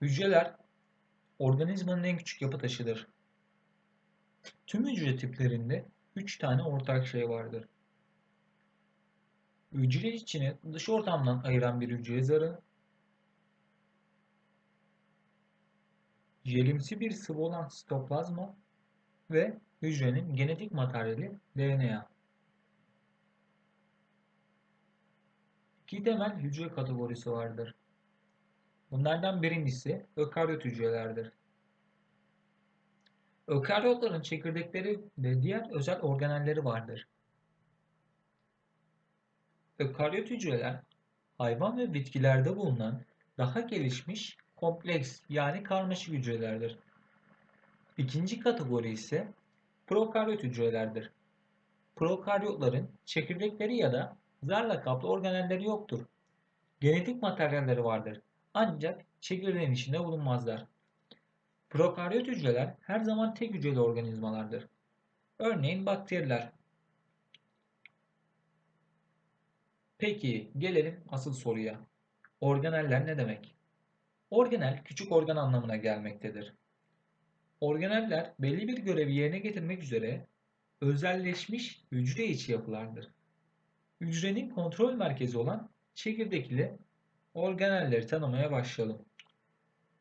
Hücreler organizmanın en küçük yapı taşıdır. Tüm hücre tiplerinde 3 tane ortak şey vardır. Hücre içini dış ortamdan ayıran bir hücre zarı, jelimsi bir sıvı olan sitoplazma ve hücrenin genetik materyali DNA. İki temel hücre kategorisi vardır. Bunlardan birincisi ökaryot hücrelerdir. Ökaryotların çekirdekleri ve diğer özel organelleri vardır. Ökaryot hücreler hayvan ve bitkilerde bulunan daha gelişmiş kompleks yani karmaşık hücrelerdir. İkinci kategori ise prokaryot hücrelerdir. Prokaryotların çekirdekleri ya da zarla kaplı organelleri yoktur. Genetik materyalleri vardır. Ancak çekirdeğin içinde bulunmazlar. Prokaryot hücreler her zaman tek hücreli organizmalardır. Örneğin bakteriler. Peki gelelim asıl soruya. Organeller ne demek? Organel küçük organ anlamına gelmektedir. Organeller belli bir görevi yerine getirmek üzere özelleşmiş hücre içi yapılardır. Hücrenin kontrol merkezi olan çekirdek ile organelleri tanımaya başlayalım.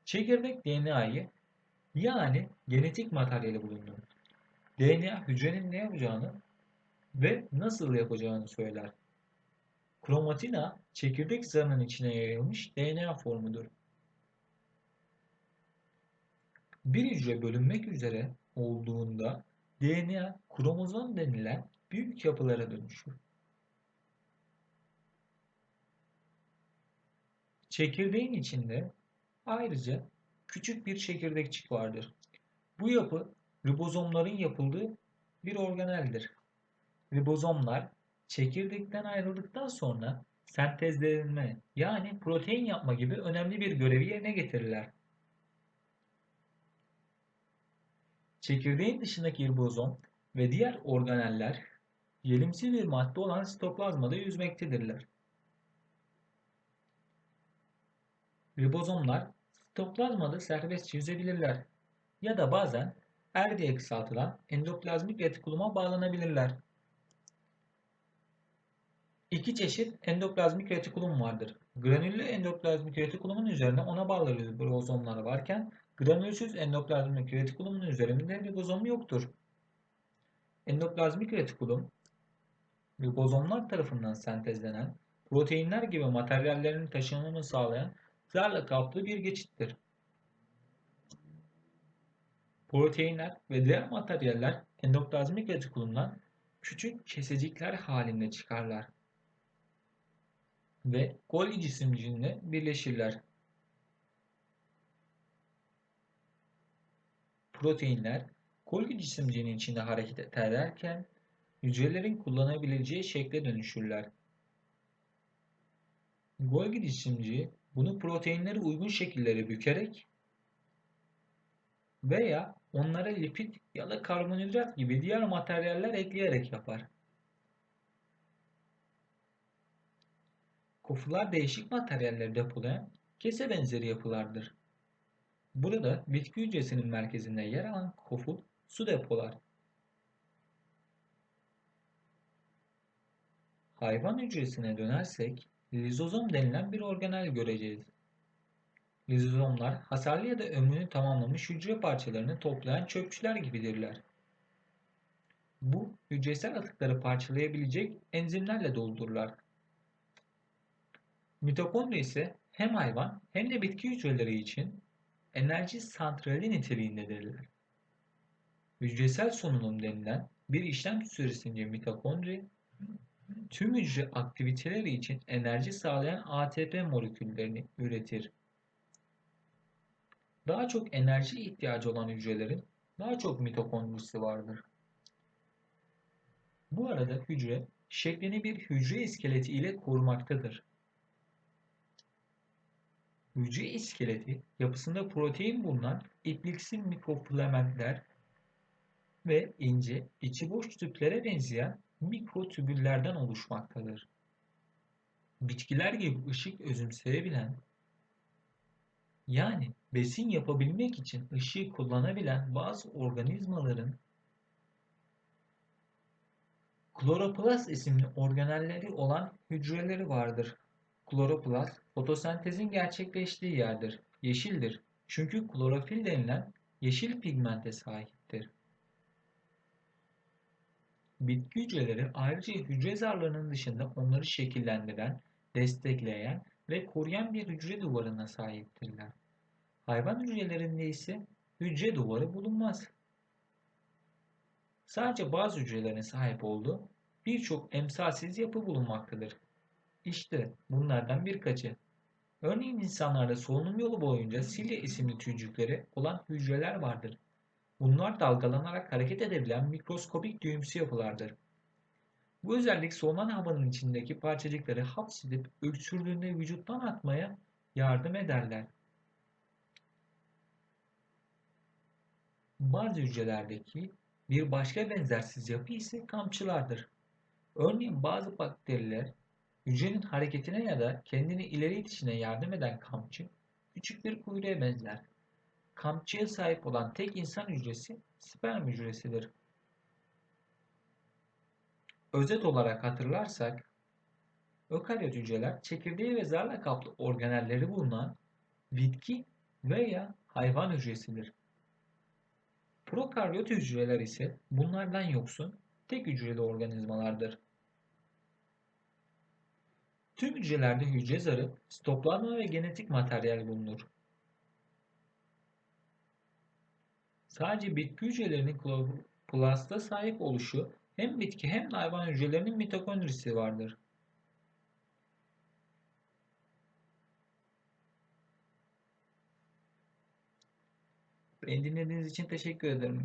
Çekirdek DNA'yı yani genetik materyali bulunur. DNA hücrenin ne yapacağını ve nasıl yapacağını söyler. Kromatina çekirdek zarının içine yayılmış DNA formudur. Bir hücre bölünmek üzere olduğunda DNA kromozom denilen büyük yapılara dönüşür. Çekirdeğin içinde ayrıca küçük bir çekirdekçik vardır. Bu yapı ribozomların yapıldığı bir organeldir. Ribozomlar çekirdekten ayrıldıktan sonra sentezlenme yani protein yapma gibi önemli bir görevi yerine getirirler. Çekirdeğin dışındaki ribozom ve diğer organeller yelimsi bir madde olan sitoplazmada yüzmektedirler. Ribozomlar sitoplazmada serbest yüzebilirler ya da bazen er diye kısaltılan endoplazmik retikuluma bağlanabilirler. İki çeşit endoplazmik retikulum vardır. Granüllü endoplazmik retikulumun üzerine ona bağlı ribozomlar varken granülsüz endoplazmik retikulumun üzerinde ribozom yoktur. Endoplazmik retikulum ribozomlar tarafından sentezlenen proteinler gibi materyallerin taşınımını sağlayan zarla kaplı bir geçittir. Proteinler ve diğer materyaller endoplazmik retikulumdan küçük kesecikler halinde çıkarlar ve Golgi cisimciğinle birleşirler. Proteinler Golgi cisimciğinin içinde hareket ederken hücrelerin kullanabileceği şekle dönüşürler. Golgi cisimciği bunu proteinleri uygun şekillere bükerek veya onlara lipid ya da karbonhidrat gibi diğer materyaller ekleyerek yapar. Kofular değişik materyalleri depolayan kese benzeri yapılardır. Burada bitki hücresinin merkezinde yer alan koful su depolar. Hayvan hücresine dönersek lizozom denilen bir organel göreceğiz. Lizozomlar hasarlı ya da ömrünü tamamlamış hücre parçalarını toplayan çöpçüler gibidirler. Bu hücresel atıkları parçalayabilecek enzimlerle doldururlar. Mitokondri ise hem hayvan hem de bitki hücreleri için enerji santrali niteliğindedirler. Hücresel solunum denilen bir işlem süresince mitokondri tüm hücre aktiviteleri için enerji sağlayan ATP moleküllerini üretir. Daha çok enerji ihtiyacı olan hücrelerin daha çok mitokondrisi vardır. Bu arada hücre şeklini bir hücre iskeleti ile korumaktadır. Hücre iskeleti yapısında protein bulunan ipliksi mikrofilamentler ve ince, içi boş tüplere benzeyen mikrotübüllerden oluşmaktadır. Bitkiler gibi ışık özümseyebilen Yani besin yapabilmek için ışığı kullanabilen bazı organizmaların kloroplast isimli organelleri olan hücreleri vardır. Kloroplast fotosentezin gerçekleştiği yerdir. Yeşildir. Çünkü klorofil denilen yeşil pigmente sahiptir. Bitki hücreleri ayrıca hücre zarlarının dışında onları şekillendiren, destekleyen ve koruyan bir hücre duvarına sahiptirler. Hayvan hücrelerinde ise hücre duvarı bulunmaz. Sadece bazı hücrelerin sahip olduğu birçok emsalsiz yapı bulunmaktadır. İşte bunlardan birkaçı. Örneğin insanlarda solunum yolu boyunca silya isimli tüycükleri olan hücreler vardır. Bunlar dalgalanarak hareket edebilen mikroskobik düğümsü yapılardır. Bu özellik solunan havanın içindeki parçacıkları hapsedip öksürdüğünde vücuttan atmaya yardım ederler. Bazı hücrelerdeki bir başka benzersiz yapı ise kamçılardır. Örneğin bazı bakteriler hücrenin hareketine ya da kendini ileri itişine yardım eden kamçı küçük bir kuyruğa benzer. Kamçıya sahip olan tek insan hücresi sperm hücresidir. Özet olarak hatırlarsak, ökaryot hücreler çekirdeği ve zarla kaplı organelleri bulunan bitki veya hayvan hücresidir. Prokaryot hücreler ise bunlardan yoksun tek hücreli organizmalardır. Tüm hücrelerde hücre zarı, stoplazma ve genetik materyal bulunur. Sadece bitki hücrelerinin kloroplasta sahip oluşu hem bitki hem de hayvan hücrelerinin mitokondrisi vardır. Beni dinlediğiniz için teşekkür ederim.